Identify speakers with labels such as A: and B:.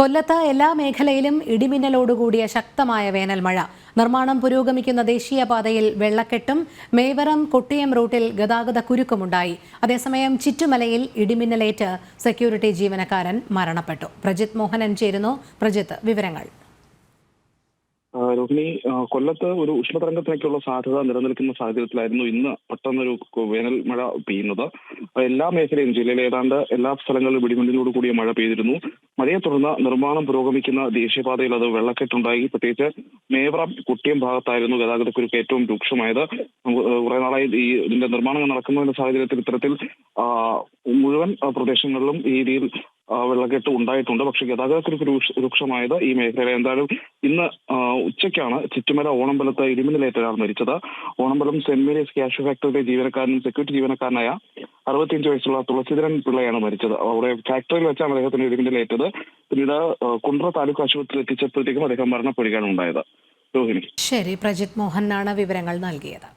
A: കൊല്ലത്ത് എല്ലാ മേഖലയിലും ഇടിമിന്നലോടുകൂടിയ ശക്തമായ വേനൽ മഴ. നിർമ്മാണം പുരോഗമിക്കുന്ന ദേശീയപാതയിൽ വെള്ളക്കെട്ടും മേവറം കൊട്ടിയം റൂട്ടിൽ ഗതാഗത കുരുക്കുമുണ്ടായി. അതേസമയം ചിറ്റുമലയിൽ ഇടിമിന്നലേറ്റ് സെക്യൂരിറ്റി ജീവനക്കാരൻ മരണപ്പെട്ടു. പ്രജിത് മോഹനൻ ചേരുന്നു. പ്രജിത്ത് വിവരങ്ങൾ.
B: രോഹിണി കൊല്ലത്ത് ഒരു ഉഷ്ണതരംഗത്തിനൊക്കെയുള്ള സാധ്യത നിലനിൽക്കുന്ന സാഹചര്യത്തിലായിരുന്നു ഇന്ന് പെട്ടെന്നൊരു വേനൽ മഴ പെയ്യുന്നത്. എല്ലാ മേഖലയും ജില്ലയിലെ ഏതാണ്ട് എല്ലാ സ്ഥലങ്ങളിലും ഇടിമിന്നലോട് കൂടിയ മഴ പെയ്തിരുന്നു. മഴയെ തുടർന്ന് നിർമ്മാണം പുരോഗമിക്കുന്ന ദേശീയപാതയിൽ അത് വെള്ളക്കെട്ടുണ്ടായി. പ്രത്യേകിച്ച് മേവറം കുട്ടിയം ഭാഗത്തായിരുന്നു ഗതാഗതക്കുരുക്ക് ഏറ്റവും രൂക്ഷമായത്. കുറെ നാളായി ഈ ഇതിന്റെ നിർമ്മാണങ്ങൾ നടക്കുന്നതിന്റെ സാഹചര്യത്തിൽ ഇത്തരത്തിൽ മുഴുവൻ പ്രദേശങ്ങളിലും ഈ രീതിയിൽ വെള്ളക്കെട്ട് ഉണ്ടായിട്ടുണ്ട്. പക്ഷേ ഗതാഗതക്കുരുക്ക് രൂക്ഷ- രൂക്ഷമായത് ഈ മേഖലയിൽ എന്തായാലും ഇന്ന് ഉച്ചയ്ക്കാണ് ചുറ്റുമല ഓണമ്പലത്ത് ഇരുമിനിലേറ്റ ഒരാൾ മരിച്ചത്. ഓണമ്പലം സെന്റ് മേരീസ് ക്യാഷ് ഫാക്ടറിയുടെ ജീവനക്കാരനും സെക്യൂരിറ്റി ജീവനക്കാരനായ അറുപത്തിയഞ്ച് വയസ്സുള്ള തുളസീധരൻ പിള്ളയാണ് മരിച്ചത്. അവിടെ ഫാക്ടറിയിൽ വെച്ചാണ് അദ്ദേഹത്തിന് ഇടിമിന്നലേറ്റത് പിന്നീട് കുണ്ട്ര താലൂക്ക് ആശുപത്രിയിൽ എത്തിച്ചപ്പോഴത്തേക്കും അദ്ദേഹം മരണപ്പെടുകയാണ് ഉണ്ടായത്. രോഹിണി.
A: ശരി പ്രജിത് മോഹനാണ് വിവരങ്ങൾ നൽകിയത്.